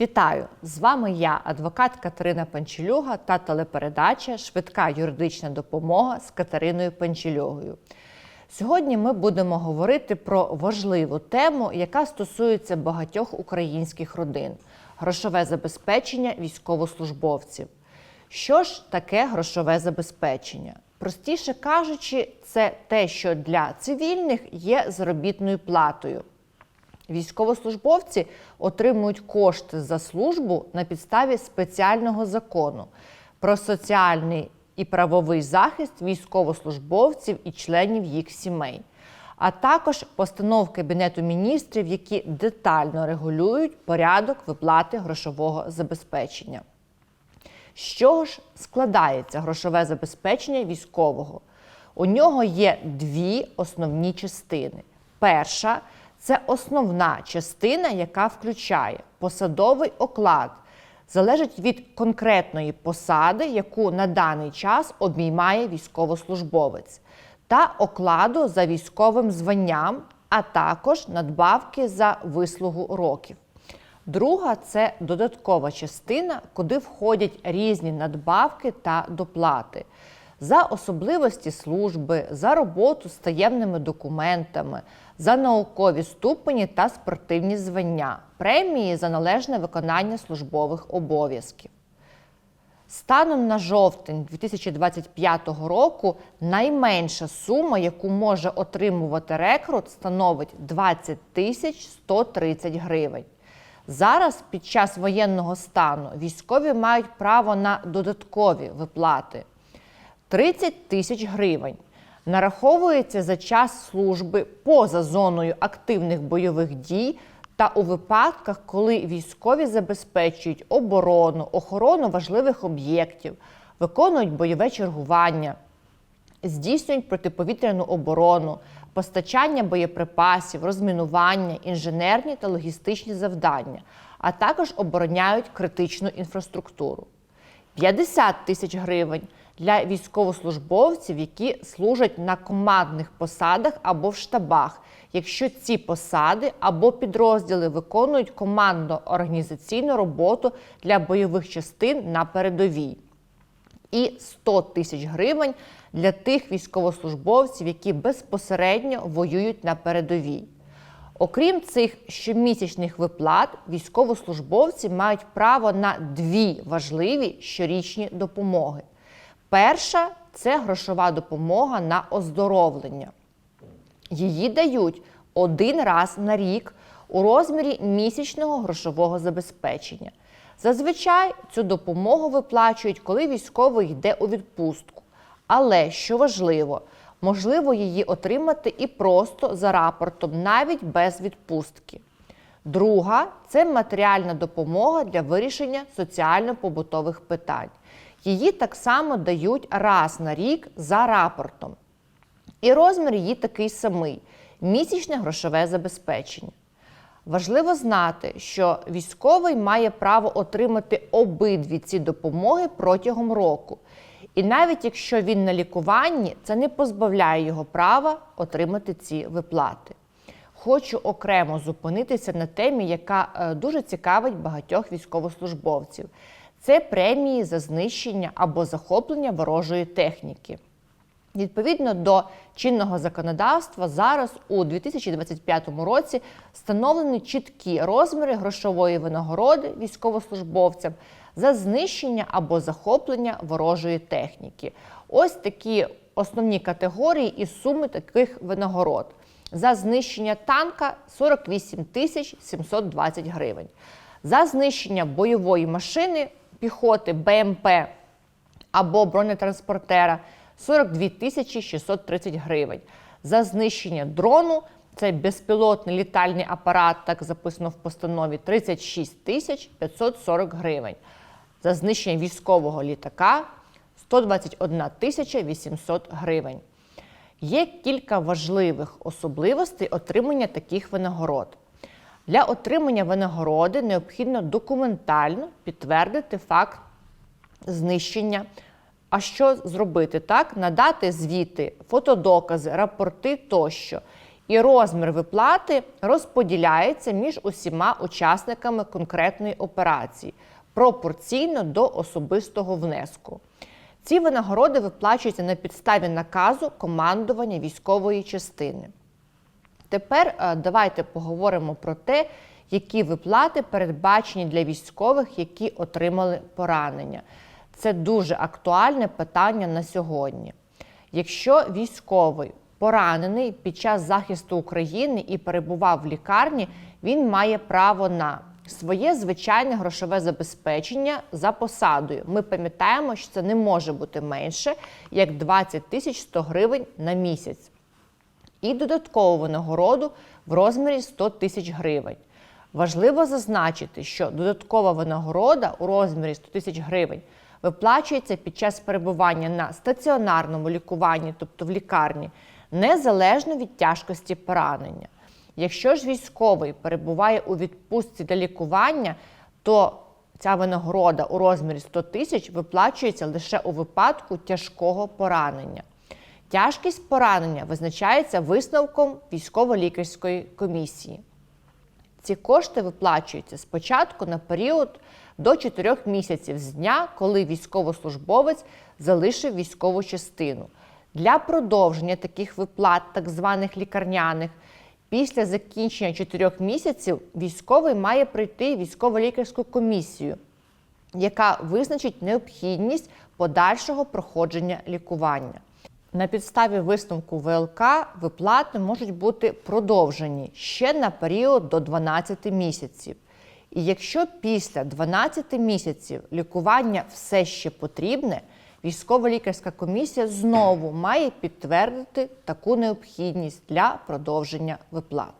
Вітаю! З вами я, адвокат Катерина Панчелюга та телепередача Швидка юридична допомога з Катериною Панчельогою. Сьогодні ми будемо говорити про важливу тему, яка стосується багатьох українських родин грошове забезпечення військовослужбовців. Що ж таке грошове забезпечення? Простіше кажучи, це те, що для цивільних є заробітною платою. Військовослужбовці отримують кошти за службу на підставі спеціального закону про соціальний і правовий захист військовослужбовців і членів їх сімей, а також постанов Кабінету міністрів, які детально регулюють порядок виплати грошового забезпечення. З чого ж складається грошове забезпечення військового? У нього є дві основні частини. Перша це основна частина, яка включає посадовий оклад, залежить від конкретної посади, яку на даний час обіймає військовослужбовець, та окладу за військовим званням, а також надбавки за вислугу років. Друга це додаткова частина, куди входять різні надбавки та доплати. За особливості служби, за роботу з таємними документами, за наукові ступені та спортивні звання, премії за належне виконання службових обов'язків. Станом на жовтень 2025 року найменша сума, яку може отримувати рекрут, становить 20 тисяч 130 гривень. Зараз під час воєнного стану військові мають право на додаткові виплати 30 тисяч гривень. Нараховується за час служби поза зоною активних бойових дій та у випадках, коли військові забезпечують оборону, охорону важливих об'єктів, виконують бойове чергування, здійснюють протиповітряну оборону, постачання боєприпасів, розмінування, інженерні та логістичні завдання, а також обороняють критичну інфраструктуру. 50 тисяч гривень для військовослужбовців, які служать на командних посадах або в штабах, якщо ці посади або підрозділи виконують командно-організаційну роботу для бойових частин на передовій. І 100 тисяч гривень для тих військовослужбовців, які безпосередньо воюють на передовій. Окрім цих щомісячних виплат, військовослужбовці мають право на дві важливі щорічні допомоги. Перша це грошова допомога на оздоровлення. Її дають один раз на рік у розмірі місячного грошового забезпечення. Зазвичай цю допомогу виплачують, коли військовий йде у відпустку. Але що важливо, можливо її отримати і просто за рапортом, навіть без відпустки. Друга це матеріальна допомога для вирішення соціально-побутових питань. Її так само дають раз на рік за рапортом. І розмір її такий самий місячне грошове забезпечення. Важливо знати, що військовий має право отримати обидві ці допомоги протягом року. І навіть якщо він на лікуванні, це не позбавляє його права отримати ці виплати. Хочу окремо зупинитися на темі, яка е, дуже цікавить багатьох військовослужбовців. Це премії за знищення або захоплення ворожої техніки. Відповідно до чинного законодавства, зараз у 2025 році встановлені чіткі розміри грошової винагороди військовослужбовцям за знищення або захоплення ворожої техніки. Ось такі основні категорії і суми таких винагород. За знищення танка 48 тисяч 720 гривень. За знищення бойової машини піхоти БМП або бронетранспортера 42 тисячі 630 гривень. За знищення дрону це безпілотний літальний апарат, так записано в постанові 36 тисяч 540 гривень. За знищення військового літака 121 тисяча 800 гривень. Є кілька важливих особливостей отримання таких винагород. Для отримання винагороди необхідно документально підтвердити факт знищення. А що зробити так? Надати звіти, фотодокази, рапорти тощо. і розмір виплати розподіляється між усіма учасниками конкретної операції пропорційно до особистого внеску. Ці винагороди виплачуються на підставі наказу командування військової частини. Тепер е, давайте поговоримо про те, які виплати передбачені для військових, які отримали поранення. Це дуже актуальне питання на сьогодні. Якщо військовий поранений під час захисту України і перебував в лікарні, він має право на своє звичайне грошове забезпечення за посадою. Ми пам'ятаємо, що це не може бути менше як 20 тисяч 100 гривень на місяць і додаткову винагороду в розмірі 100 тисяч гривень. Важливо зазначити, що додаткова винагорода у розмірі 100 тисяч гривень виплачується під час перебування на стаціонарному лікуванні, тобто в лікарні, незалежно від тяжкості поранення. Якщо ж військовий перебуває у відпустці для лікування, то ця винагорода у розмірі 100 тисяч виплачується лише у випадку тяжкого поранення. Тяжкість поранення визначається висновком військово-лікарської комісії. Ці кошти виплачуються спочатку на період до 4 місяців з дня, коли військовослужбовець залишив військову частину. Для продовження таких виплат, так званих лікарняних, після закінчення 4 місяців військовий має пройти військово-лікарську комісію, яка визначить необхідність подальшого проходження лікування. На підставі висновку ВЛК виплати можуть бути продовжені ще на період до 12 місяців. І якщо після 12 місяців лікування все ще потрібне, військово-лікарська комісія знову має підтвердити таку необхідність для продовження виплат.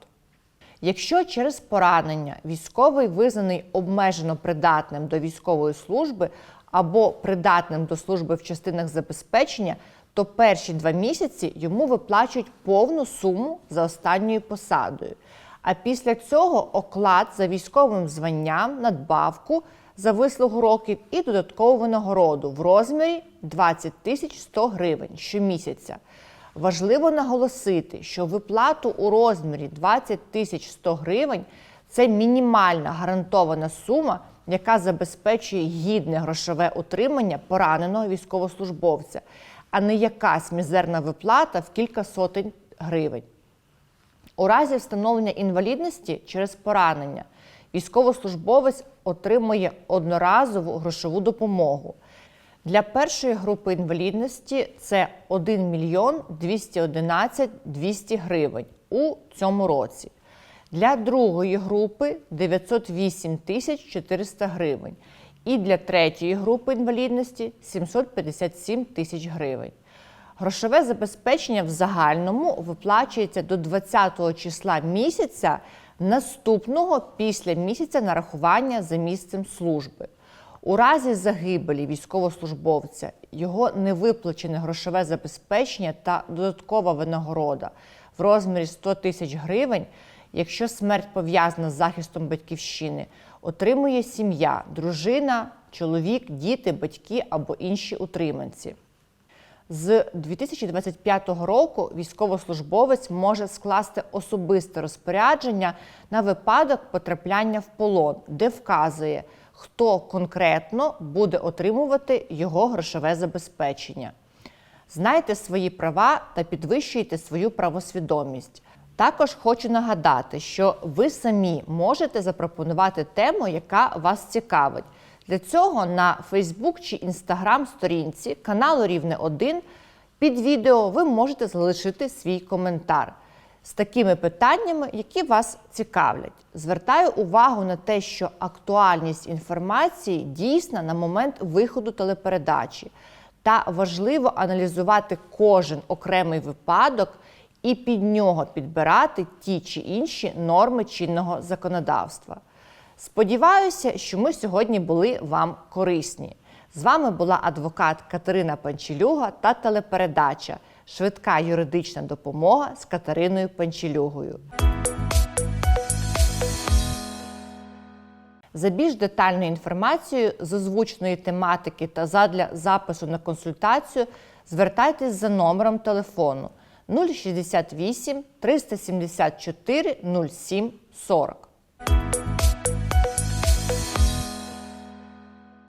Якщо через поранення військовий визнаний обмежено придатним до військової служби або придатним до служби в частинах забезпечення, то перші два місяці йому виплачують повну суму за останньою посадою. А після цього оклад за військовим званням, надбавку за вислугу років і додаткову винагороду в розмірі 20 тисяч 100 гривень щомісяця. Важливо наголосити, що виплату у розмірі 20 тисяч 100 гривень це мінімальна гарантована сума, яка забезпечує гідне грошове утримання пораненого військовослужбовця, а не якась мізерна виплата в кілька сотень гривень. У разі встановлення інвалідності через поранення військовослужбовець отримує одноразову грошову допомогу. Для першої групи інвалідності це 1 мільйон 211 200 гривень у цьому році. Для другої групи 908 тисяч 400 гривень. І для третьої групи інвалідності 757 тисяч гривень. Грошове забезпечення в загальному виплачується до 20 числа місяця наступного після місяця нарахування за місцем служби. У разі загибелі військовослужбовця його невиплачене грошове забезпечення та додаткова винагорода в розмірі 100 тисяч гривень, якщо смерть пов'язана з захистом батьківщини, отримує сім'я, дружина, чоловік, діти, батьки або інші утриманці. З 2025 року військовослужбовець може скласти особисте розпорядження на випадок потрапляння в полон, де вказує, хто конкретно буде отримувати його грошове забезпечення. Знайте свої права та підвищуйте свою правосвідомість. Також хочу нагадати, що ви самі можете запропонувати тему, яка вас цікавить. Для цього на Facebook чи Instagram сторінці каналу Рівне 1 під відео ви можете залишити свій коментар з такими питаннями, які вас цікавлять. Звертаю увагу на те, що актуальність інформації дійсна на момент виходу телепередачі, та важливо аналізувати кожен окремий випадок і під нього підбирати ті чи інші норми чинного законодавства. Сподіваюся, що ми сьогодні були вам корисні. З вами була адвокат Катерина Панчелюга та телепередача Швидка юридична допомога з Катериною Панчелюгою. За більш детальною інформацією з озвученої тематики та задля запису на консультацію звертайтесь за номером телефону 068 374 07 40.